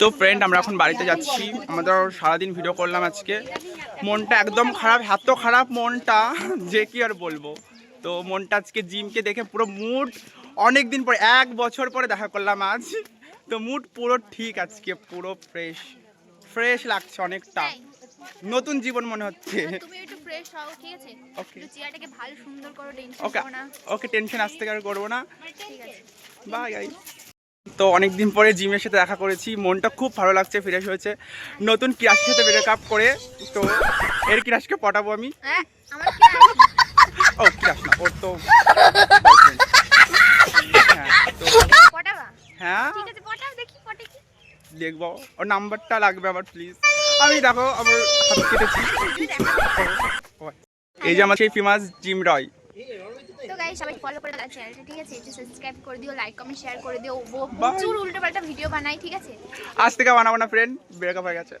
তো ফ্রেন্ড আমরা এখন বাড়িতে যাচ্ছি। আমাদের সারাদিন ভিডিও করলাম আজকে। মনটা একদম খারাপ এত খারাপ মনটা যে কি আর বলব। তো মনটা আজকে জিমকে দেখে পুরো মুড অনেক দিন পরে এক বছর পরে দেখা করলাম আজ। তো মুড পুরো ঠিক আজকে পুরো ফ্রেশ ফ্রেশ লাগছে অনেকটা। নতুন জীবন মনে হচ্ছে। ওকে ওকে ওকে টেনশন আসতে করব না। বাই গাইস তো অনেক দিন পরে জিমের সাথে দেখা করেছি। মনটা খুব ভালো লাগছে ফ্রেশ হয়েছে। নতুন ক্রাশের সাথে ব্রেকআপ করে তো এর ক্রাশকে পটাবো আমি। হ্যাঁ আমার? ও ক্রাশ না ওর তো হ্যাঁ হ্যাঁ। দেখব ওর নাম্বারটা লাগবে আবার প্লিজ আমি দেখো আমার হাত কেটেছি। এই যে আমার সেই ফেমাস জিম রয়। তো গাই সবাই ফলো করে দাও চ্যানেলটা ঠিক আছে? একটু সাবস্ক্রাইব করে দিও লাইক কমেন্ট শেয়ার করে দিও। ও. প্রচুর উল্টো পাল্টা ভিডিও বানাই ঠিক আছে? আজ থেকে বানাবো না ফ্রেন্ড ব্রেকআপ হয়ে গেছে।